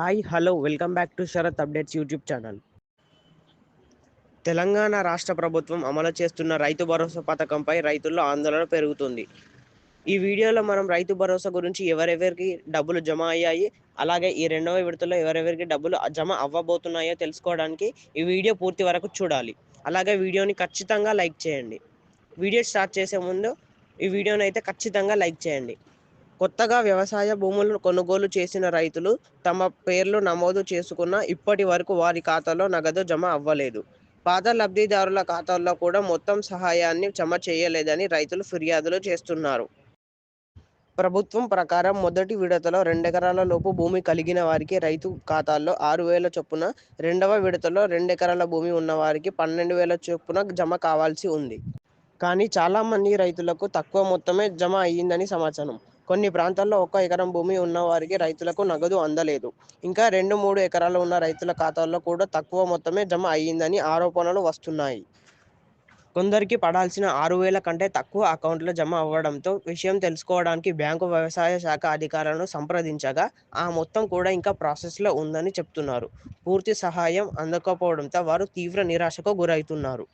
Hi hello welcome back to Sarath updates YouTube channel. Telangana రాష్ట్ర ప్రభుత్వం అమలు చేస్తున్న రైతు భరోసా పథకంపై రైతుల్లో ఆందోళన పెరుగుతుంది. ఈ వీడియోలో మనం రైతు భరోసా గురించి ఎవరెవరికి డబ్బులు జమ అయ్యాయి అలాగే ఈ రెండవ విడతలో ఎవరెవరికి డబ్బులు జమ అవ్వబోతున్నాయో తెలుసుకోవడానికి ఈ వీడియో పూర్తి వరకు చూడాలి. అలాగే వీడియోని ఖచ్చితంగా లైక్ చేయండి. వీడియో స్టార్ట్ చేసే ముందు ఈ వీడియోని అయితే ఖచ్చితంగా లైక్ చేయండి. కొత్తగా వ్యవసాయ భూములను కొనుగోలు చేసిన రైతులు తమ పేర్లు నమోదు చేసుకున్న ఇప్పటి వరకు వారి ఖాతాలో నగదు జమ అవ్వలేదు. పాత లబ్ధిదారుల ఖాతాల్లో కూడా మొత్తం సహాయాన్ని జమ చేయలేదని రైతులు ఫిర్యాదులు చేస్తున్నారు. ప్రభుత్వం ప్రకారం మొదటి విడతలో రెండెకరాల లోపు భూమి కలిగిన వారికి రైతు ఖాతాల్లో ఆరు వేల చొప్పున రెండవ విడతలో రెండెకరాల భూమి ఉన్న వారికి పన్నెండు వేల చొప్పున జమ కావాల్సి ఉంది. కానీ చాలామంది రైతులకు తక్కువ మొత్తమే జమ అయ్యిందని సమాచారం. కొన్ని ప్రాంతాల్లో ఒక్క ఎకరం భూమి ఉన్న వారికి రైతులకు నగదు అందలేదు. ఇంకా రెండు మూడు ఎకరాలు ఉన్న రైతుల ఖాతాల్లో కూడా తక్కువ మొత్తమే జమ అయ్యిందని ఆరోపణలు వస్తున్నాయి. కొందరికి పడాల్సిన ఆరు వేల కంటే తక్కువ అకౌంట్లో జమ అవ్వడంతో విషయం తెలుసుకోవడానికి బ్యాంకు వ్యవసాయ శాఖ అధికారులను సంప్రదించగా ఆ మొత్తం కూడా ఇంకా ప్రాసెస్లో ఉందని చెప్తున్నారు. పూర్తి సహాయం అందకపోవడంతో వారు తీవ్ర నిరాశకు గురవుతున్నారు.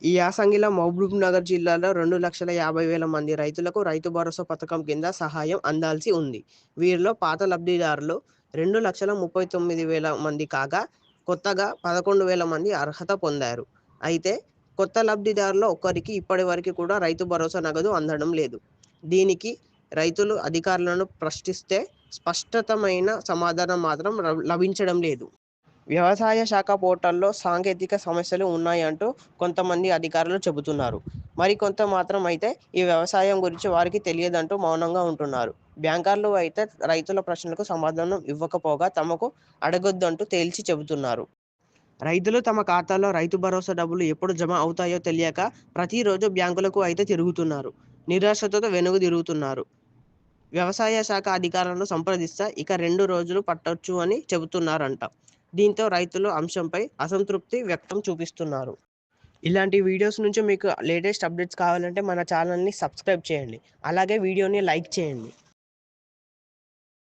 ఈ యాసంగిలో మహబూబ్ నగర్ జిల్లాలో రెండు లక్షల యాభై వేల మంది రైతులకు రైతు భరోసా పథకం కింద సహాయం అందాల్సి ఉంది. వీరిలో పాత లబ్ధిదారులు రెండు లక్షల ముప్పై తొమ్మిది వేల మంది కాగా కొత్తగా పదకొండు వేల మంది అర్హత పొందారు. అయితే కొత్త లబ్ధిదారులో ఒక్కరికి ఇప్పటి వరకు కూడా రైతు భరోసా నగదు అందడం లేదు. దీనికి రైతులు అధికారులను ప్రశ్నిస్తే స్పష్టతమైన సమాధానం మాత్రం లభించడం లేదు. వ్యవసాయ శాఖ పోర్టల్లో సాంకేతిక సమస్యలు ఉన్నాయంటూ కొంతమంది అధికారులు చెబుతున్నారు. మరి కొంత మాత్రం అయితే ఈ వ్యవసాయం గురించి వారికి తెలియదంటూ మౌనంగా ఉంటున్నారు. బ్యాంకర్లు అయితే రైతుల ప్రశ్నలకు సమాధానం ఇవ్వకపోగా తమకు అడగొద్దంటూ తేల్చి చెబుతున్నారు. రైతులు తమ ఖాతాలో రైతు భరోసా డబ్బులు ఎప్పుడు జమ అవుతాయో తెలియక ప్రతిరోజు బ్యాంకులకు అయితే తిరుగుతున్నారు. నిరాశతో వెనుగు తిరుగుతున్నారు. వ్యవసాయ శాఖ అధికారులను సంప్రదిస్తే ఇక రెండు రోజులు పట్టొచ్చు అని చెబుతున్నారంట. దీంతో రైతులు అంశంపై అసంతృప్తి వ్యక్తం చూపిస్తున్నారు. ఇలాంటి వీడియోస్ నుంచి మీకు లేటెస్ట్ అప్డేట్స్ కావాలంటే మన ఛానల్ని సబ్స్క్రైబ్ చేయండి. అలాగే వీడియోని లైక్ చేయండి.